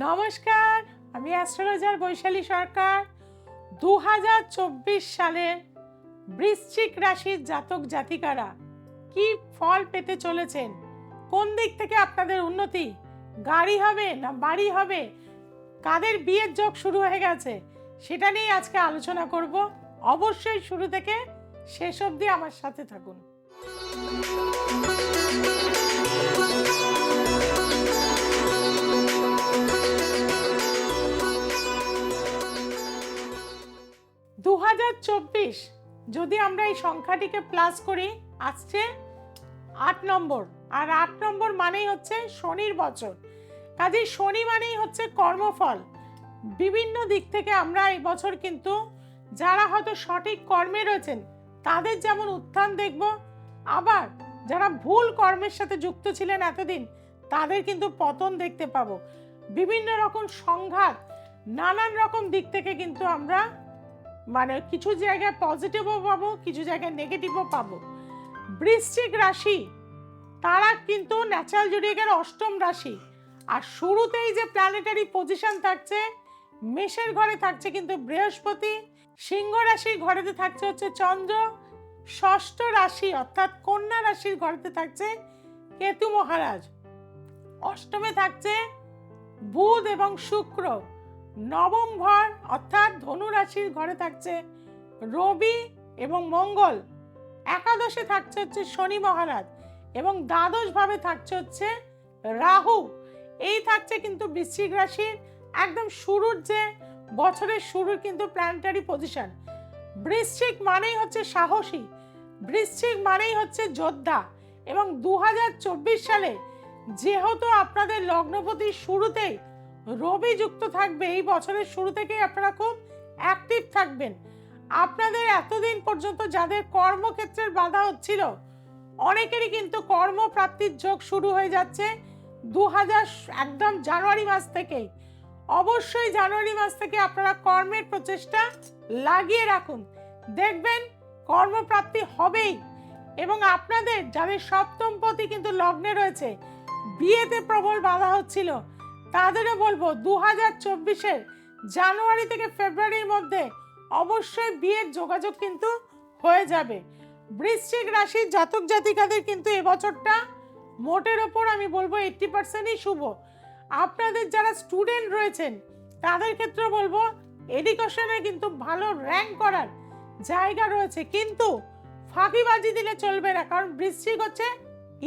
নমস্কার, আমি অ্যাস্ট্রোলজার বৈশালী সরকার। দু হাজার চব্বিশ সালের বৃশ্চিক রাশির জাতক জাতিকারা কি ফল পেতে চলেছেন? কোন দিক থেকে আপনাদের উন্নতি? গাড়ি হবে না বাড়ি হবে? কাদের বিয়ের যোগ শুরু হয়ে গেছে? সেটা নিয়ে আজকে আলোচনা করব। অবশ্যই শুরু থেকে শেষ অবধি আমার সাথে থাকুন। দু হাজার চব্বিশ, যদি আমরা এই সংখ্যাটিকে প্লাস করি, আসছে আট নম্বর। আর আট নম্বর মানেই হচ্ছে শনির বছর। কাজেই শনি মানেই হচ্ছে কর্মফল। বিভিন্ন দিক থেকে আমরা এই বছর কিন্তু যারা হয়তো সঠিক কর্মে রয়েছেন, তাদের যেমন উত্থান দেখব, আবার যারা ভুল কর্মের সাথে যুক্ত ছিলেন এতদিন, তাদের কিন্তু পতন দেখতে পাবো। বিভিন্ন রকম সংঘাত, নানান রকম দিক থেকে কিন্তু আমরা মানে কিছু জায়গায় পজিটিভও পাবো, কিছু জায়গায় নেগেটিভও পাবো। বৃশ্চিক রাশি, তারা কিন্তু ন্যাচারাল জুডিকের অষ্টম রাশি। আর শুরুতেই যে প্ল্যানেটারি পজিশন থাকছে, মেষের ঘরে থাকছে কিন্তু বৃহস্পতি, সিংহ রাশির ঘরেতে থাকছে হচ্ছে চন্দ্র, ষষ্ঠ রাশি অর্থাৎ কন্যা রাশির ঘরেতে থাকছে কেতু মহারাজ। অষ্টমে থাকছে বুধ এবং শুক্র। নবম ঘর, অর্থাৎ ধনু রাশির ঘরে থাকছে রবি এবং মঙ্গল। একাদশে থাকছে হচ্ছে শনি মহারাজ এবং দ্বাদশ ভাবে থাকছে হচ্ছে রাহু। এই থাকছে কিন্তু বৃশ্চিক রাশির, একদম শুরুর যে বছরের শুরুর কিন্তু প্ল্যানেটারি পজিশন বৃশ্চিক মানেই হচ্ছে সাহসী, বৃশ্চিক মানেই হচ্ছে যোদ্ধা এবং দু হাজার চব্বিশ সালে যেহেতু আপনাদের লগ্নপতির শুরুতেই রবি যুক্ত থাকবে এই বছরের শুরু থেকেই আপনারা খুব অ্যাক্টিভ থাকবেন। আপনাদের এতদিন পর্যন্ত যাদের কর্মক্ষেত্রের বাধা হচ্ছিল, অনেকেরই কিন্তু কর্মপ্রাপ্তির যোগ শুরু হয়ে যাচ্ছে দু হাজার একদম জানুয়ারি মাস থেকেই। অবশ্যই জানুয়ারি মাস থেকে আপনারা কর্মের প্রচেষ্টা লাগিয়ে রাখুন। দেখবেন কর্মপ্রাপ্তি হবেই এবং আপনাদের, যাদের সপ্তম পতি কিন্তু লগ্নে রয়েছে, বিয়েতে প্রবল বাধা হচ্ছিল তাদেরও বলব দু হাজার চব্বিশের জানুয়ারি থেকে ফেব্রুয়ারির মধ্যে অবশ্যই বিয়ের যোগাযোগ কিন্তু হয়ে যাবে। বৃশ্চিক রাশির জাতক জাতিকাদের কিন্তু এবছরটা মোটের ওপর আমি বলব এইট্টি পার্সেন্টই শুভ। আপনাদের যারা স্টুডেন্ট রয়েছেন, তাদের ক্ষেত্রে বলব এডুকেশনে কিন্তু ভালো র্যাঙ্ক করার জায়গা রয়েছে। কিন্তু ফাঁকিবাজি দিলে চলবে না, কারণ বৃশ্চিক হচ্ছে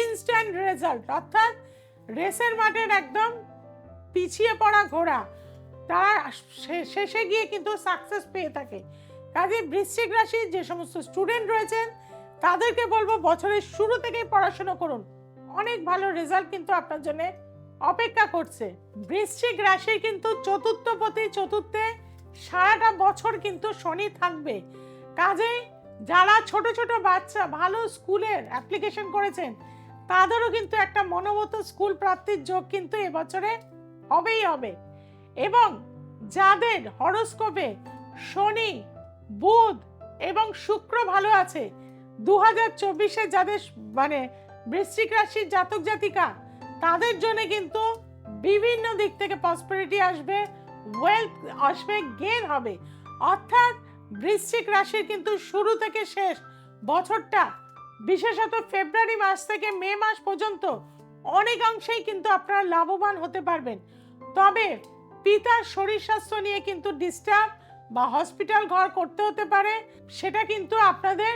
ইনস্ট্যান্ট রেজাল্ট অর্থাৎ রেসের মাঠের একদম পিছিয়ে পড়া ঘোড়া। তারা শেষে গিয়ে কিন্তু সাকসেস পেয়ে থাকে। কাজে বৃশ্চিক রাশির যে সমস্ত স্টুডেন্ট রয়েছেন, তাদেরকে বলব বছরের শুরু থেকেই পড়াশোনা করুন। অনেক ভালো রেজাল্ট কিন্তু আপনার জন্য অপেক্ষা করছে। বৃশ্চিক রাশির কিন্তু চতুর্থ প্রতি চতুর্থে সারাটা বছর কিন্তু শনি থাকবে। কাজেই যারা ছোট ছোট বাচ্চা ভালো স্কুলের অ্যাপ্লিকেশন করেছেন, তাদেরও কিন্তু একটা মনোমত স্কুল প্রাপ্তির যোগ কিন্তু এবছরে হবেই হবে। এবং যাদের হরস্কোপে শনি, বুধ এবং শুক্র ভালো আছে দু হাজার চব্বিশে যাদের মানে বৃশ্চিক রাশির জাতক জাতিকা, তাদের জন্য কিন্তু বিভিন্ন দিক থেকে প্রসপারিটি আসবে ওয়েলথ আসবে গেন হবে। অর্থাৎ বৃশ্চিক রাশির কিন্তু শুরু থেকে শেষ বছরটা, বিশেষত ফেব্রুয়ারি মাস থেকে মে মাস পর্যন্ত, অনেকাংশেই কিন্তু আপনারা লাভবান হতে পারবেন। তবে পিতার শরীর স্বাস্থ্য নিয়ে কিন্তু ডিস্টার্ব বা হসপিটাল ঘর করতে হতে পারে, সেটা কিন্তু আপনাদের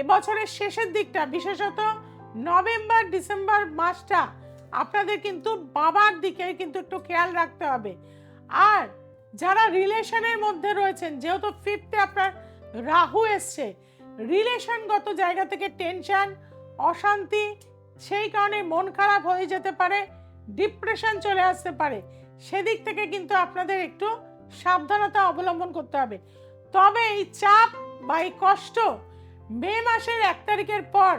এবছরের শেষের দিকটা, বিশেষত নভেম্বর, ডিসেম্বর মাসটা আপনাদের কিন্তু বাবার দিকে কিন্তু একটু খেয়াল রাখতে হবে। আর যারা রিলেশনের মধ্যে রয়েছেন, যেহেতু ফিফথে আপনার রাহু এসছে রিলেশনগত জায়গা থেকে টেনশন অশান্তি, সেই কারণে মন খারাপ হয়ে যেতে পারে ডিপ্রেশন চলে আসতে পারে। সেদিক থেকে কিন্তু আপনাদের একটু সাবধানতা অবলম্বন করতে হবে। তবে এই চাপ বা এই কষ্ট মে মাসের এক তারিখের পর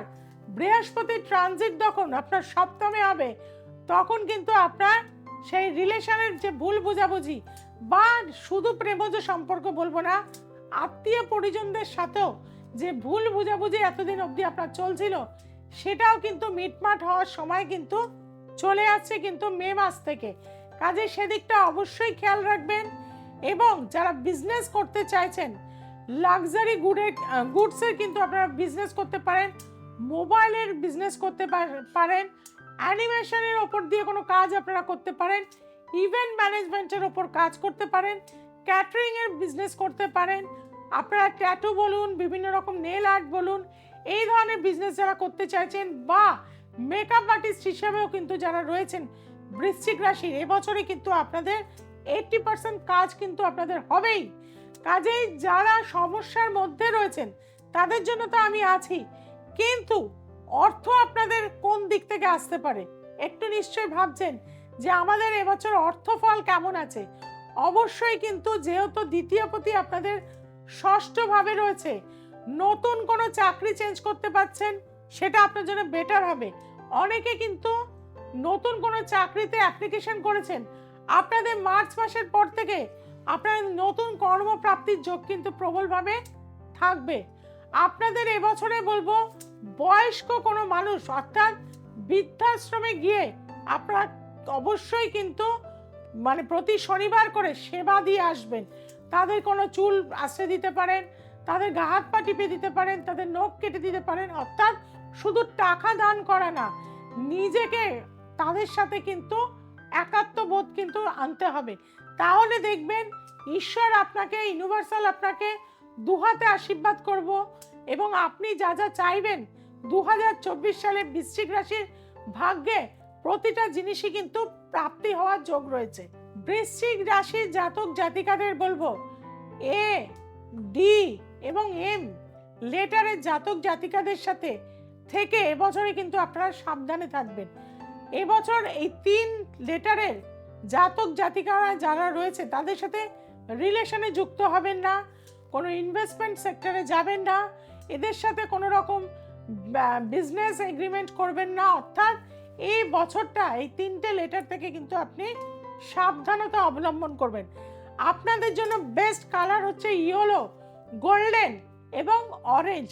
বৃহস্পতি ট্রানজিট যখন আপনার সপ্তমে হবে, তখন কিন্তু আপনার সেই রিলেশনের যে ভুল বোঝাবুঝি বা শুধু প্রেমজ সম্পর্ক বলব না, আত্মীয় পরিজনদের সাথেও যে ভুল বোঝাবুঝি এতদিন অবধি আপনার চলছিল, সেটাও কিন্তু মিটমাট হওয়ার সময় কিন্তু চলে আসছে কিন্তু মে মাস থেকে। কাজে সেদিকটা অবশ্যই খেয়াল রাখবেন এবং যারা বিজনেস করতে চাইছেন লাক্সারি গুডের গুডসের কিন্তু আপনারা বিজনেস করতে পারেন, মোবাইলের বিজনেস করতে পারেন অ্যানিমেশনের ওপর দিয়ে কোনো কাজ আপনারা করতে পারেন ইভেন্ট ম্যানেজমেন্টের ওপর কাজ করতে পারেন, ক্যাটারিংয়ের বিজনেস করতে পারেন, আপনারা ট্যাটু বলুন, বিভিন্ন রকম নেল আর্ট বলুন, এই ধরনের বিজনেস যারা করতে চাইছেন বা মেকআপ আর্টিস্ট হিসেবেও কিন্তু যারা রয়েছেন বৃশ্চিক রাশির এবছরে কিন্তু আপনাদের এইটটি পার্সেন্ট কাজ কিন্তু আপনাদের হবেই। কাজেই যারা সমস্যার মধ্যে রয়েছেন, তাদের জন্য তো আমি আছি। কিন্তু অর্থ আপনাদের কোন দিক থেকে আসতে পারে? একটু নিশ্চয়ই ভাবছেন যে আমাদের এবছর অর্থফল কেমন আছে? অবশ্যই কিন্তু যেহেতু দ্বিতীয় পতি আপনাদের ষষ্ঠভাবে রয়েছে, নতুন কোনো চাকরি চেঞ্জ করতে পারছেন, সেটা আপনার জন্য বেটার হবে। অনেকে কিন্তু নতুন কোনো চাকরিতে অ্যাপ্লিকেশন করেছেন। আপনাদের মার্চ মাসের পর থেকে আপনার নতুন কর্মপ্রাপ্তির যোগ কিন্তু প্রবলভাবে থাকবে। আপনাদের এবছরে বলব, বয়স্ক কোনো মানুষ, অর্থাৎ বৃদ্ধাশ্রমে গিয়ে আপনারা অবশ্যই কিন্তু মানে প্রতি শনিবার করে সেবা দিয়ে আসবেন। তাদের কোনো চুল আশ্রে দিতে পারেন, তাদের গা হাত পা টিপে দিতে পারেন, তাদের নখ কেটে দিতে পারেন, অর্থাৎ শুধু টাকা দান করা না, নিজেকে তাদের সাথে কিন্তু একাত্মবোধ কিন্তু আনতে হবে। তাহলে দেখবেন ঈশ্বর আপনাকে ইউনিভার্সাল আপনাকে দুহাতে আশীর্বাদ করব এবং আপনি যা যা চাইবেন দু হাজার চব্বিশ সালে বৃশ্চিক রাশির ভাগ্যে প্রতিটা জিনিসই কিন্তু প্রাপ্তি হওয়ার যোগ রয়েছে। বৃশ্চিক রাশির জাতক জাতিকাদের বলব এ ডি এবং এম লেটারের জাতক জাতিকাদের সাথে থেকে এবছরে কিন্তু আপনারা সাবধানে থাকবেন। এবছর এই তিন লেটারের জাতক জাতিকারা যারা রয়েছে, তাদের সাথে রিলেশনে যুক্ত হবেন না, কোনো ইনভেস্টমেন্ট সেক্টরে যাবেন না, এদের সাথে কোনো রকম বিজনেস এগ্রিমেন্ট করবেন না। অর্থাৎ এই বছরটা, এই তিনটে লেটার থেকে কিন্তু আপনি সাবধানতা অবলম্বন করবেন। আপনাদের জন্য বেস্ট কালার হচ্ছে ইয়েলো গোল্ডেন এবং অরেঞ্জ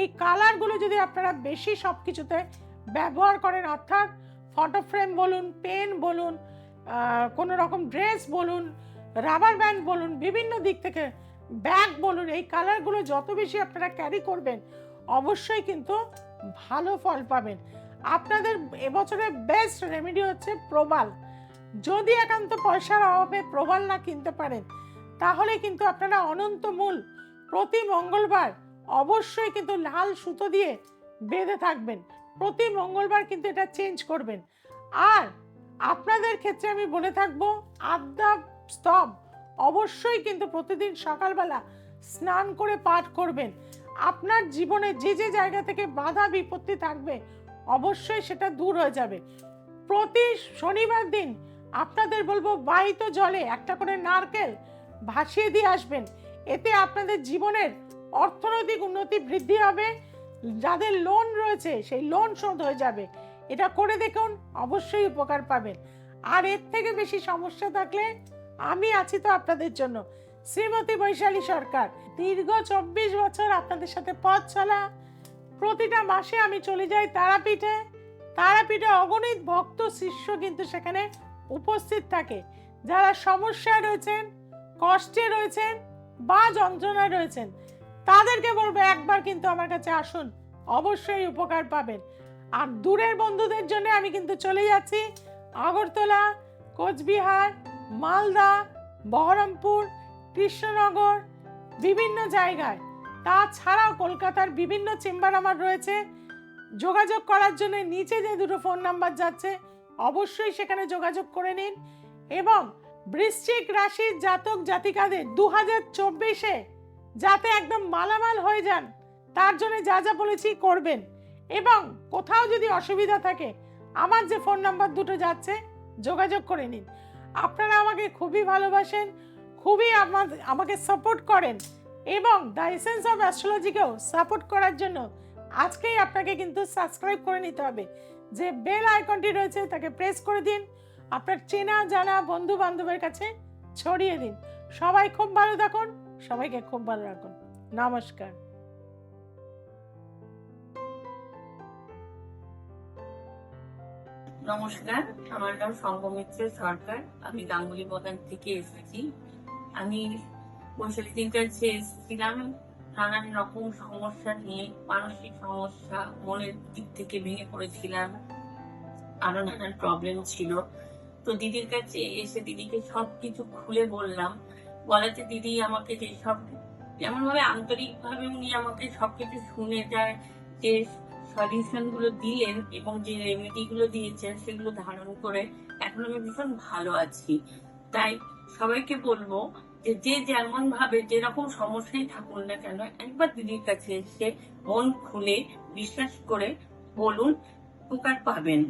এই কালারগুলো যদি আপনারা বেশি সব কিছুতে ব্যবহার করেন, অর্থাৎ ফটো ফ্রেম বলুন পেন বলুন কোনো রকম ড্রেস বলুন রাবার ব্যান্ড বলুন, বিভিন্ন দিক থেকে ব্যাগ বলুন, এই কালারগুলো যত বেশি আপনারা ক্যারি করবেন, অবশ্যই কিন্তু ভালো ফল পাবেন। আপনাদের এবছরের বেস্ট রেমেডি হচ্ছে প্রবাল যদি একান্ত পয়সার অভাবে প্রবাল না কিনতে পারেন, তাহলে কিন্তু আপনারা অনন্ত মূল প্রতি মঙ্গলবার অবশ্যই কিন্তু লাল সুতো দিয়ে বেঁধে থাকবেন। প্রতি মঙ্গলবার কিন্তু এটা চেঞ্জ করবেন। আর আপনাদের ক্ষেত্রে আমি বলে থাকব আদ্যা স্তব। অবশ্যই কিন্তু প্রতিদিন সকালবেলা স্নান করে পাঠ করবেন। আপনার জীবনে যে যে জায়গা থেকে বাধা বিপত্তি থাকবে, অবশ্যই সেটা দূর হয়ে যাবে। প্রতি শনিবার দিন আপনাদের বলব, বাহিত জলে একটা করে নারকেল ভাসিয়ে দিয়ে আসবেন। এতে আপনাদের জীবনের অর্থনৈতিক উন্নতি বৃদ্ধি হবে। যাদের লোন রয়েছে, সেই লোন শোধ হয়ে যাবে। এটা করে দেখুন, অবশ্যই উপকার পাবেন। আর এর থেকে বেশি সমস্যা থাকলে আমি আছি তো আপনাদের জন্য। শ্রীমতী বৈশালী সরকার, দীর্ঘ চব্বিশ বছর আপনাদের সাথে পথ চলা। প্রতিটা মাসে আমি চলে যাই তারাপীঠে। তারাপীঠে অগণিত ভক্ত, শিষ্য কিন্তু সেখানে উপস্থিত থাকে। যারা সমস্যায় রয়েছেন, কষ্টে রয়েছেন বা যন্ত্রণায় রয়েছেন তাদেরকে বলব, একবার কিন্তু আমার কাছে আসুন, অবশ্যই উপকার পাবেন। আর দূরের বন্ধুদের জন্য আমি কিন্তু চলে যাচ্ছি। আগরতলা, কোচবিহার, মালদা, বহরমপুর, কৃষ্ণনগর, বিভিন্ন জায়গায়। তাছাড়াও কলকাতার বিভিন্ন চেম্বার আমার রয়েছে। যোগাযোগ করার জন্য নিচে যে দুটো ফোন নাম্বার যাচ্ছে, অবশ্যই সেখানে যোগাযোগ করে নিন। এবং বৃশ্চিক রাশির জাতক জাতিকাদের দু হাজার চব্বিশে যাতে একদম মালামাল হয়ে যান। তার জন্য যা যা বলেছি করবেন। এবং কোথাও যদি অসুবিধা থাকে, আমার যে ফোন নাম্বার দুটো যাচ্ছে, যোগাযোগ করে নিন। আপনারা আমাকে খুবই ভালোবাসেন, খুবই আমার, আমাকে সাপোর্ট করেন এবং দ্য এসেন্স অফ অ্যাস্ট্রোলজিকেও সাপোর্ট করার জন্য আজকেই আপনাকে কিন্তু সাবস্ক্রাইব করে নিতে হবে। যে বেল আইকনটি রয়েছে, তাকে প্রেস করে দিন। আপনার চেনা জানা বন্ধু বান্ধবের কাছে ছড়িয়ে দিন। সবাই খুব ভালো থাকুন। সবাইকে খুব ভালো রাখুন। নমস্কার। নমস্কার, আমার নাম সঙ্গমিত্র সরকার। আমি গাঙ্গুলি বাগান থেকে এসেছি। আমি বৈশালী বৈশালীদের কাছে এসেছিলাম, নানান রকম সমস্যা নিয়ে, মানসিক সমস্যা, মনের দিক থেকে ভেঙে পড়েছিলাম। আরও নানান প্রবলেম ছিল। তো দিদির কাছে এসে দিদিকে সবকিছু খুলে বললাম বলাতে দিদি, আমাকে যে সব এমন ভাবে আন্তরিক ভাবে উনি আমাকে সবকিছু শুনে যায়, যে সলিউশনগুলো দিলেন এবং যে রেমেডি গুলো দিয়েছেন সেগুলো ধারণ করে এখন আমি ভীষণ ভালো আছি। তাই সবাইকে বলব যে যে যেমন ভাবে যেরকম সমস্যায় থাকুন না কেন, একবার দিদির কাছে এসে মন খুলে, বিশ্বাস করে বলুন, উপকার পাবেন।